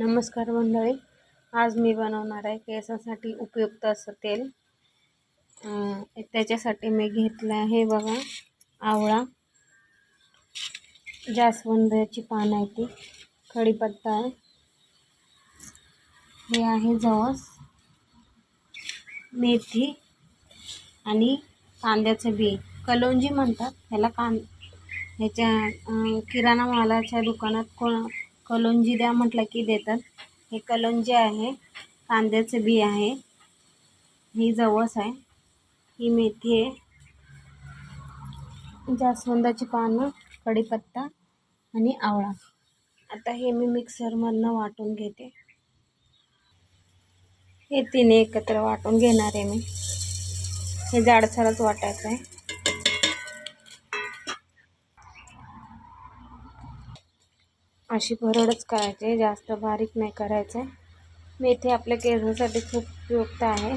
नमस्कार मंडळी. आज मी बनवणार आहे केसासाठी उपयुक्त असं तेल. त्याच्यासाठी मी घेतलं आहे बघा आवळा. जास्वंदाची पानं आहे ती. कढीपत्ता आहे. हे आहे जवस मेथी आणि कांद्याचं बी. कलोंजी म्हणतात. ह्याला कां ह्याच्या किराणा मालाच्या दुकानात कोण कलोंजी द्या म्हटलं की देतात. हे कलोंजी आहे कांद्याचं बी आहे. ही जवस आहे. ही मेथी आहे. जास्वंदाची पानं कढीपत्ता आणि आवळा. आता हे मी मिक्सरमधनं वाटून घेते. हे तिने एकत्र वाटून घेणार आहे मी. हे जाडसरच वाटायचं आहे. अशी भरडच करायची आहे. जास्त बारीक नाही करायचं. आहे मेथी आपल्या केसासाठी खूप उपयुक्त आहे.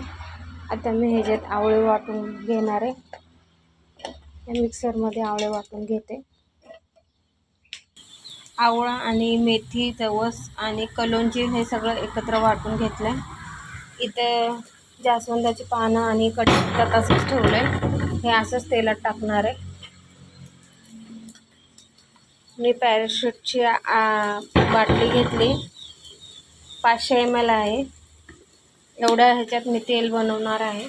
आता मी ह्याच्यात आवळे वाटून घेणार आहे. मिक्सरमध्ये आवळे वाटून घेते. आवळा आणि मेथी जवस आणि कलोंजी हे सगळं एकत्र वाटून घेतलं आहे. इथं जास्वंदाची पानं आणि कढीपत्ता तसंच ठेवलं आहे हे असंच तेलात टाकणार आहे. मी पॅराशूटची बाटली घेतली. पाचशे एम एल आहे. एवढ्या ह्याच्यात मी तेल बनवणार आहे.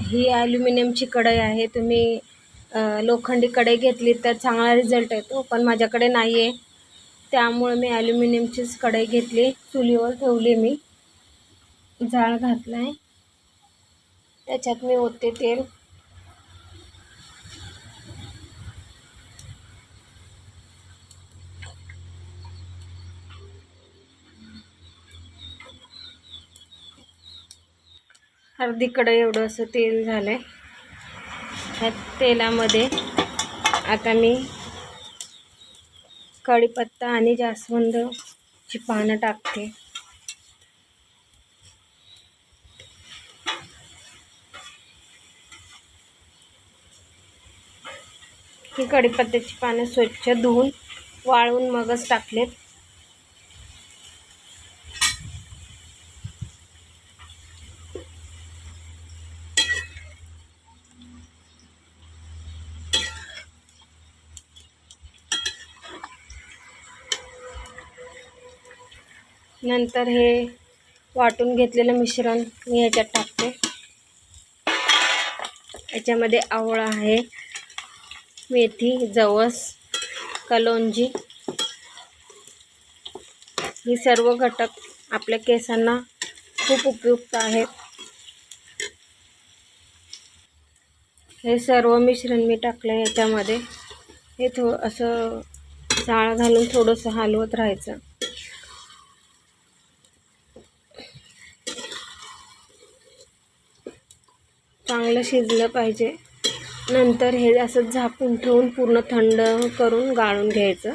ही ॲल्युमिनियमची कढई आहे. तुम्ही लोखंडी कढई घेतली तर चांगला रिझल्ट येतो पण माझ्याकडे नाही आहे त्यामुळे मी ॲल्युमिनियमचीच कढई घेतली. चुलीवर ठेवली मी. जाळ घातला आहे त्याच्यात मी ओतते तेल. अर्धी एवढं असं तेल झालं आहे ह्या तेलामध्ये आता मी कढीपत्ता आणि जास्वंदची पानं टाकते. ही कढीपत्त्याची पानं स्वच्छ धुवून वाळवून मगच टाकलेत. नंतर हे वाटून घेतलेलं मिश्रण मी याच्यात टाकते. याच्यामध्ये आवळा आहे मेथी जवस कलोंजी ही सर्व घटक आपल्या केसांना खूप उपयुक्त आहेत. हे सर्व मिश्रण मी टाकलं आहे याच्यामध्ये. हे थो असं जाळ घालून थोडंसं हलवत राहायचं. चांगलं शिजलं पाहिजे. नंतर हे असं झाकून ठेवून पूर्ण थंड करून गाळून घ्यायचं.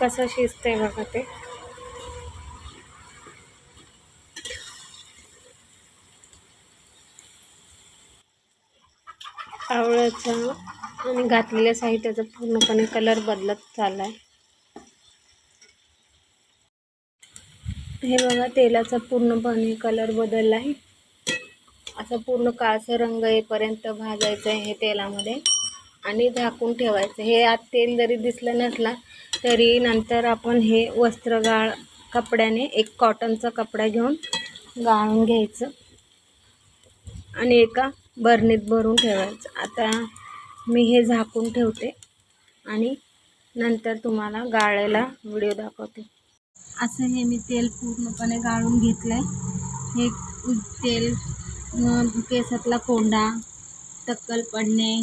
कसं शिजतंय बघा ते. आवळ्याचा आणि घातलेल्या साहित्याचा पूर्णपणे कलर बदलत चालला आहे हे बघा तेलाचा पूर्णपणे कलर बदलला आहे असं पूर्ण काळसा रंग येईपर्यंत भाजायचं आहे हे तेलामध्ये. आणि झाकून ठेवायचं. हे आत तेल जरी दिसलं नसला तरी नंतर आपण हे वस्त्र गाळ कपड्याने एक कॉटनचा कपडा घेऊन गाळून घ्यायचं आणि एका बरणीत भरून ठेवायचं. आता मी हे झाकून ठेवते आणि नंतर तुम्हाला गाळायला व्हिडिओ दाखवते. असं हे मी तेल पूर्णपणे गाळून घेतलं आहे हे तेल केसातला कोंडा टक्कल पडणे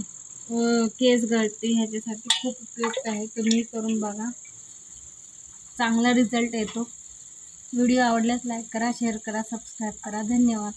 केस गळते ह्याच्यासाठी खूप उपयुक्त आहे. तुम्ही करून बघा. चांगला रिझल्ट येतो. व्हिडिओ आवडल्यास लाईक करा शेअर करा सबस्क्राईब करा. धन्यवाद.